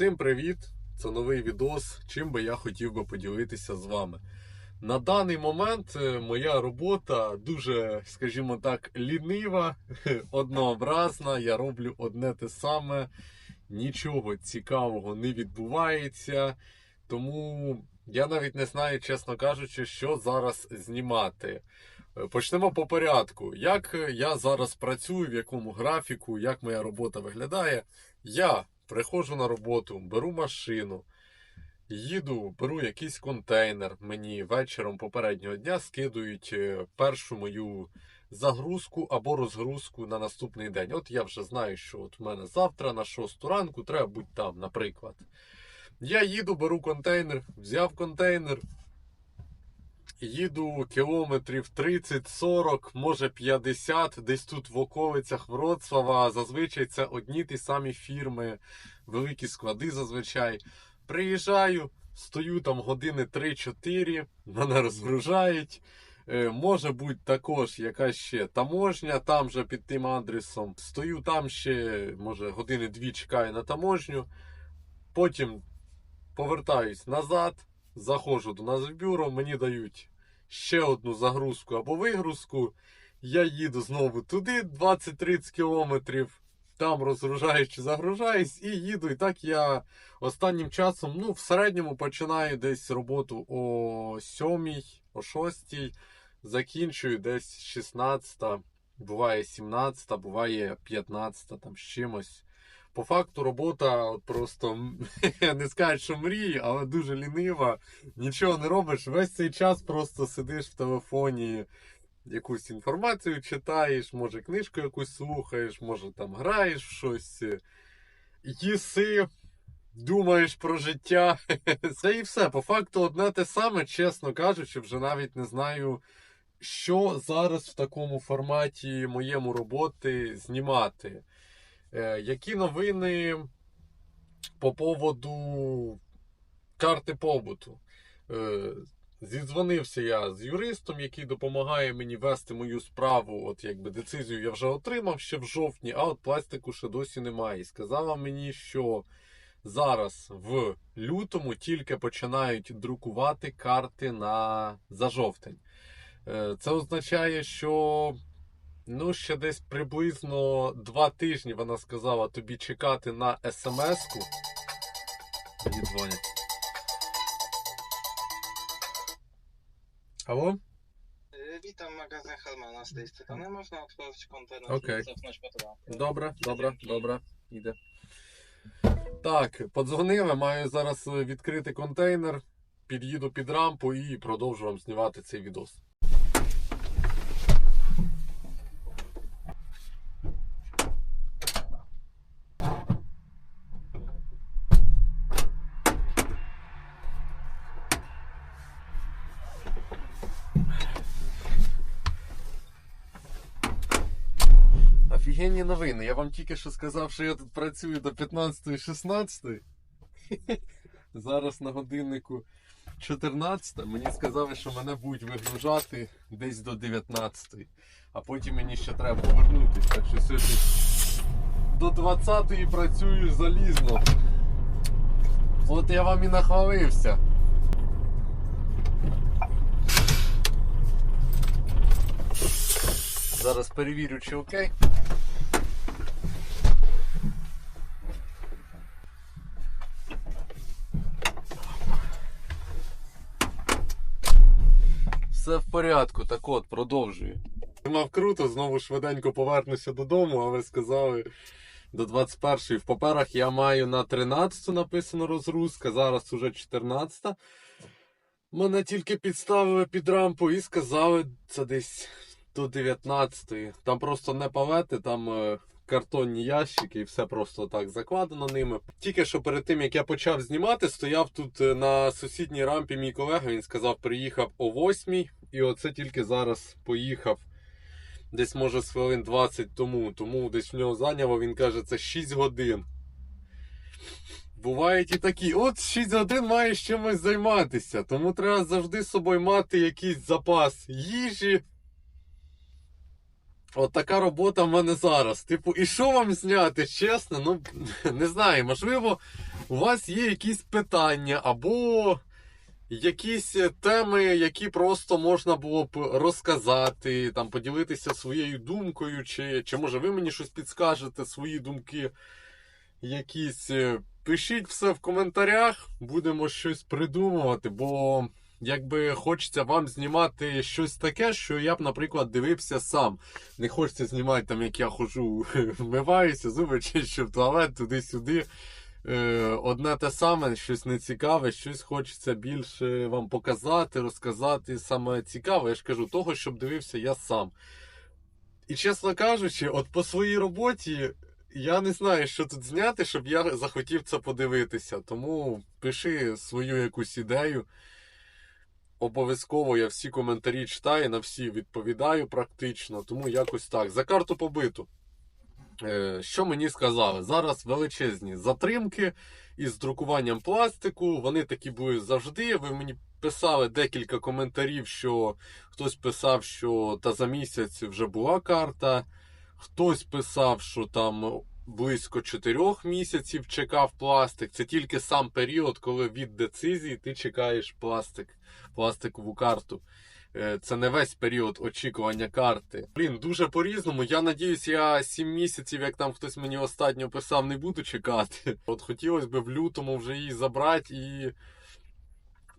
Всім привіт! Це новий відос. Чим би я хотів би поділитися з вами. На даний момент е, моя робота дуже, скажімо так, лінива, однообразна. Я роблю одне те саме, нічого цікавого не відбувається. Тому я навіть не знаю, чесно кажучи, що зараз знімати. Е, Почнемо по порядку. Як я зараз працюю, в якому графіку, як моя робота виглядає. Я приходжу на роботу, беру машину, їду, беру якийсь контейнер. Мені вечором попереднього дня скидують е, першу мою загрузку або розгрузку на наступний день. От я вже знаю, що от в мене завтра на 6 ранку треба бути там, наприклад. Я їду, беру контейнер, взяв контейнер. Їду кілометрів 30-40, може 50, десь тут в околицях Вроцлава. Зазвичай це одні ті самі фірми, великі склади зазвичай. Приїжджаю, стою там години 3-4, мене розгружають. Е, Може бути також якась ще таможня, там же під тим адресом. Стою там ще, може, години дві чекаю на таможню. Потім повертаюсь назад, заходжу до нас в бюро, мені дають ще одну загрузку або вигрузку. Я їду знову туди 20-30 кілометрів. Там розгружаюсь чи загружаюсь і їду. І так я останнім часом, ну, в середньому починаю десь роботу о 7, о 6, закінчую десь 16, буває 17, буває 15 там з чимось. По факту робота от просто не скажу, що мрії, але дуже лінива. Нічого не робиш. Весь цей час просто сидиш в телефоні, якусь інформацію читаєш, може книжку якусь слухаєш, може там граєш в щось, їси, думаєш про життя. Це і все. По факту одне те саме, чесно кажучи, вже навіть не знаю, що зараз в такому форматі моєму роботи знімати. Е, Які новини по поводу карти побуту? Е, Зідзвонився я з юристом, який допомагає мені вести мою справу. От якби децизію я вже отримав ще в жовтні, а от пластику ще досі немає. І сказала мені, що зараз в лютому тільки починають друкувати карти на за жовтень. Е, Це означає, що Ну, ще десь приблизно два тижні вона сказала тобі чекати на смс-ку. Мені дзвонять. Алло? Witam, magazyn Helmana z tej strony. Można otworzyć kontener Okej. i cofnąć pod Добре, добре, добре, іде. Так, подзвонили, маю зараз е, відкрити контейнер, під'їду під рампу і продовжу вам знімати цей відос. Новини. Я вам тільки що сказав, що я тут працюю до 15-16. Зараз на годиннику 14. Мені сказали, що мене будуть вигружати десь до 19. А потім мені ще треба повернутися. Так що сьогодні до 20 працюю залізно. От я вам і нахвалився. Зараз перевірю, чи окей. Все в порядку, так от, продовжую. Мав круто, знову швиденько повернуся додому, а ви сказали до 21-ї. В паперах я маю на 13 написано розгрузка, зараз уже 14-та. Мене тільки підставили під рампу і сказали, це десь до 19-ї. Там просто не палети, там е, картонні ящики і все просто так закладено ними. Тільки що перед тим як я почав знімати, стояв тут е, на сусідній рампі мій колега. Він сказав, приїхав о 8 і оце тільки зараз поїхав. Десь може з хвилин 20 тому. Тому десь в нього зайняло, він каже, це 6 годин. Бувають і такі, от 6 годин маєш чимось займатися, тому треба завжди з собою мати якийсь запас їжі, От така робота в мене зараз. Типу, і що вам зняти? Чесно, ну не знаю, можливо, у вас є якісь питання або якісь теми, які просто можна було б розказати, там, поділитися своєю думкою, чи, чи може ви мені щось підскажете, свої думки якісь. Е, Пишіть все в коментарях, будемо щось придумувати, бо якби хочеться вам знімати щось таке, що я б, наприклад, дивився сам. Не хочеться знімати там, як я хожу, вмиваюся, зуби чищу в туалет, туди-сюди. Е, Одне те саме, щось нецікаве, щось хочеться більше вам показати, розказати. Саме цікаве, я ж кажу, того, щоб дивився я сам. І чесно кажучи, от по своїй роботі я не знаю, що тут зняти, щоб я захотів це подивитися. Тому пиши свою якусь ідею. Обов'язково я всі коментарі читаю, на всі відповідаю практично, тому якось так. За карту побиту. Е, Що мені сказали? Зараз величезні затримки із друкуванням пластику. Вони такі були завжди. Ви мені писали декілька коментарів, що хтось писав, що та за місяць вже була карта. Хтось писав, що там близько 4 місяців чекав пластик. Це тільки сам період, коли від децизії ти чекаєш пластик, пластикову карту. Е, Це не весь період очікування карти. Блін, дуже по-різному. Я надіюсь, я 7 місяців, як там хтось мені останньо писав, не буду чекати. От хотілося б в лютому вже її забрати і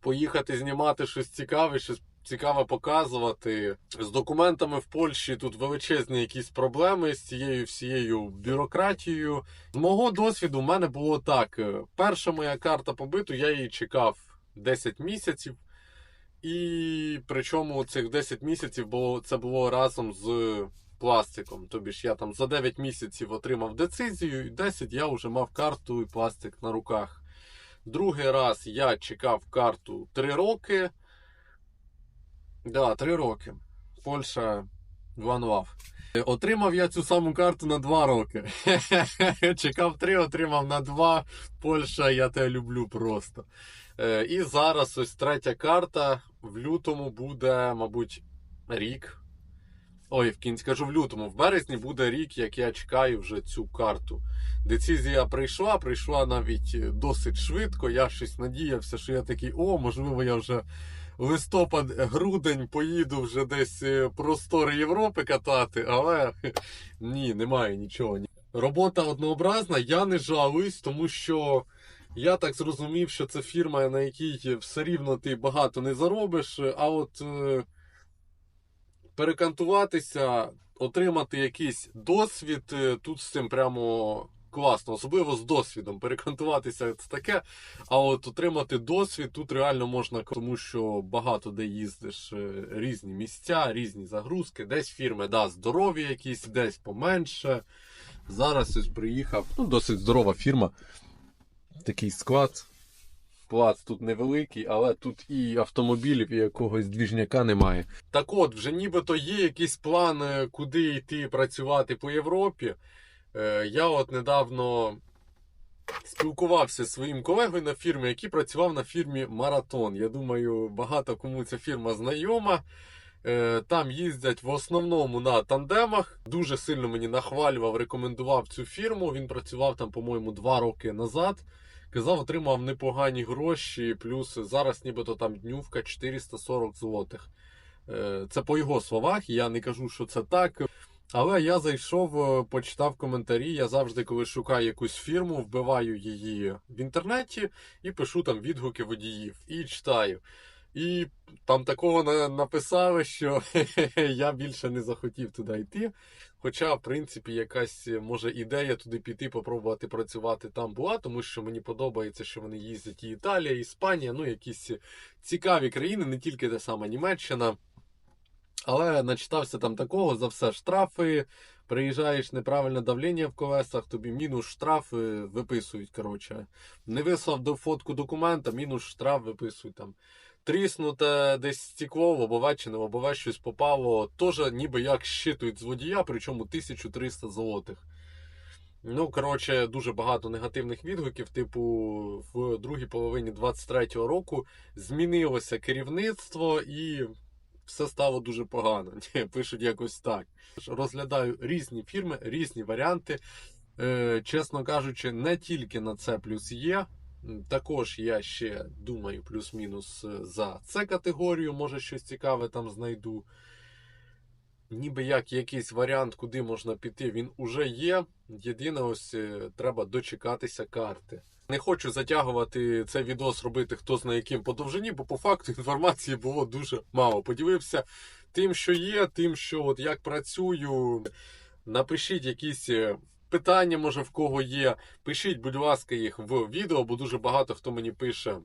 поїхати знімати щось цікаве, щось цікаве показувати. З документами в Польщі тут величезні якісь проблеми з цією всією бюрократією. Мого досвіду, в мене було так: Е, перша моя карта побиту, я її чекав 10 місяців. І причому цих 10 місяців було це було разом з пластиком. Тобі ж я там за 9 місяців отримав децизію, і 10 я вже мав карту і пластик на руках. Другий раз я чекав карту 3 роки. Да, 3 роки. Польща Love. Отримав я цю саму карту на 2 роки. Чекав 3, отримав на 2. Польща, я тебе люблю просто. Е, І зараз ось третя карта. В лютому буде, мабуть, рік. Ой, в кінці кажу в лютому. В березні буде рік, як я чекаю вже цю карту. Децизія прийшла, прийшла навіть досить швидко. Я щось надіявся, що я такий, о, можливо, я вже листопад, грудень поїду вже десь е, простори Європи катати, але ні, немає нічого. Робота однообразна, я не жалуюсь, тому що я так зрозумів, що це фірма, на якій все рівно ти багато не заробиш. А от е, перекантуватися, отримати якийсь досвід, е, тут з цим прямо класно, особливо з досвідом. Перекантуватися це таке. А от отримати досвід тут реально можна, тому що багато де їздиш, е, різні місця, різні загрузки, десь фірми да, здорові якісь, десь поменше. Зараз ось приїхав, ну, досить здорова фірма. Такий склад. Плац тут невеликий, але тут і автомобілів, і якогось двіжняка немає. Так от, вже нібито є якийсь план, е, куди йти працювати по Європі. Е, Я от недавно спілкувався зі своїм колегою на фірмі, який працював на фірмі Маратон. Я думаю, багато кому ця фірма знайома. Е, Там їздять в основному на тандемах. Дуже сильно мені нахвалював, рекомендував цю фірму. Він працював там, по-моєму, два роки назад. Казав, отримав непогані гроші, плюс зараз нібито там днювка 440 злотих. Е, Це по його словах, я не кажу, що це так. Але я зайшов, е, почитав коментарі. Я завжди, коли шукаю якусь фірму, вбиваю її в інтернеті і пишу там відгуки водіїв і читаю. І там такого на- написали, що я більше не захотів туди йти. Хоча, в принципі, якась може ідея туди піти, попробувати працювати там була, тому що мені подобається, що вони їздять і Італія, і Іспанія, ну якісь цікаві країни, не тільки та сама Німеччина. Але начитався там такого за все штрафи. Приїжджаєш неправильне давлення в колесах, тобі мінус штраф виписують. Коротше, не вислав до фотку документа, мінус штраф виписують там. Тріснуте десь стекло, лобове не лобове щось попало. Теж ніби як щитують з водія, причому 1300 злотих. Ну, коротше, дуже багато негативних відгуків. Типу, в другій половині 23-го року змінилося керівництво і все стало дуже погано. Пишуть якось так. Розглядаю різні фірми, різні варіанти. Е, чесно кажучи, не тільки на це плюс є. Також я ще думаю, плюс-мінус е, за це категорію, може щось цікаве там знайду. Ніби як якийсь варіант, куди можна піти, він уже є. Єдине, ось е, треба дочекатися карти. Не хочу затягувати цей відос, робити хто зна яким по довжині, бо по факту інформації було дуже мало. Поділився тим, що є, тим, що от як працюю. Напишіть якісь е, питання, може в кого є. Пишіть, будь ласка, їх в відео, бо дуже багато хто мені пише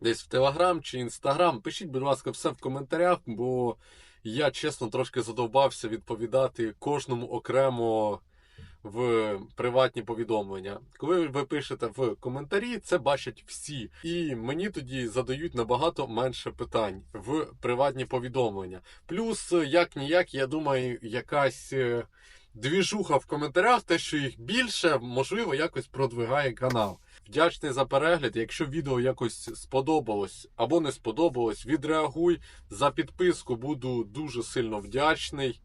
десь в Телеграм чи Інстаграм. Пишіть, будь ласка, все в коментарях, бо я чесно трошки задовбався відповідати кожному окремо в приватні повідомлення. Коли ви пишете в коментарі, це бачать всі. І мені тоді задають набагато менше питань в приватні повідомлення. Плюс, як ніяк, я думаю, якась. е, Двіжуха в коментарях, те, що їх більше, можливо, якось продвигає канал. Вдячний за перегляд. Якщо відео якось сподобалось або не сподобалось, відреагуй за підписку. Буду дуже сильно вдячний.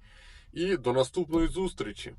І до наступної зустрічі!